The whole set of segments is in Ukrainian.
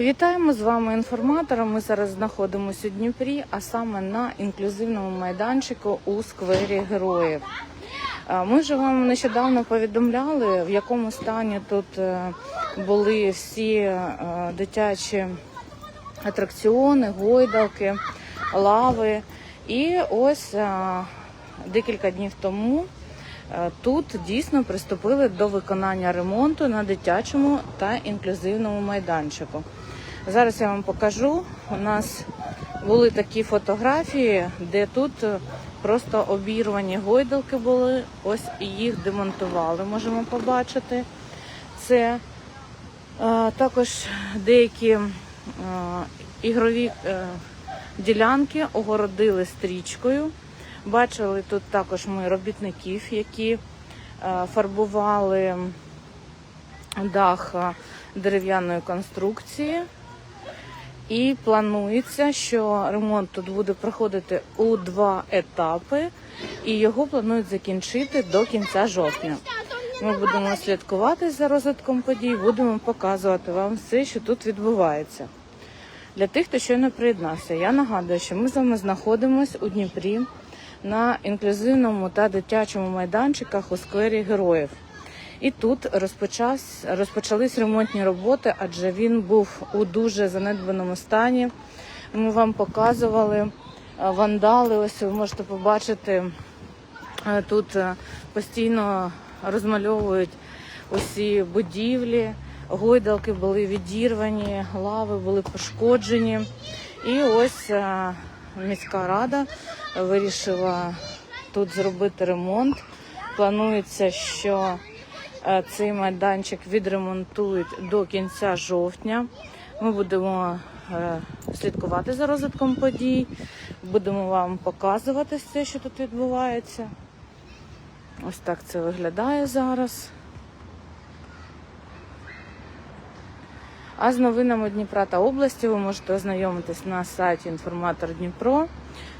Вітаємо з вами інформатора. Ми зараз знаходимося у Дніпрі, а саме на інклюзивному майданчику у сквері героїв. Ми вже вам нещодавно повідомляли, в якому стані тут е, були всі е, дитячі атракціони, гойдалки, лави. І ось е, декілька днів тому тут дійсно приступили до виконання ремонту на дитячому та інклюзивному майданчику. Зараз я вам покажу. У нас були такі фотографії, де тут просто обірвані гойдалки були. Ось і їх демонтували, можемо побачити. Це Е, Також деякі е, ігрові е, ділянки огородили стрічкою. Бачили тут також ми робітників, які е, фарбували дах е, дерев'яної конструкції. І планується, що ремонт тут буде проходити у два етапи, і його планують закінчити до кінця жовтня. Ми будемо слідкувати за розвитком подій, будемо показувати вам все, що тут відбувається. Для тих, хто щойно приєднався, я нагадую, що ми з вами знаходимося у Дніпрі на інклюзивному та дитячому майданчиках у сквері героїв. І тут розпочас, розпочались ремонтні роботи, адже він був у дуже занедбаному стані. Ми вам показували е, вандали. Ось ви можете побачити е, тут е, постійно розмальовують усі будівлі, гойдалки були відірвані, лави були пошкоджені. І ось міська рада вирішила тут зробити ремонт. Планується, що цей майданчик відремонтують до кінця жовтня. Ми будемо е, слідкувати за розвитком подій, будемо вам показувати все, що тут відбувається. Ось так це виглядає зараз. А з новинами Дніпра та області ви можете ознайомитись на сайті Інформатор Дніпро.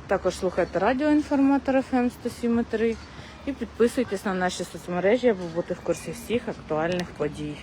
Також слухайте радіо ФМ 107.3 і підписуйтесь на наші соцмережі, аби бути в курсі всіх актуальних подій.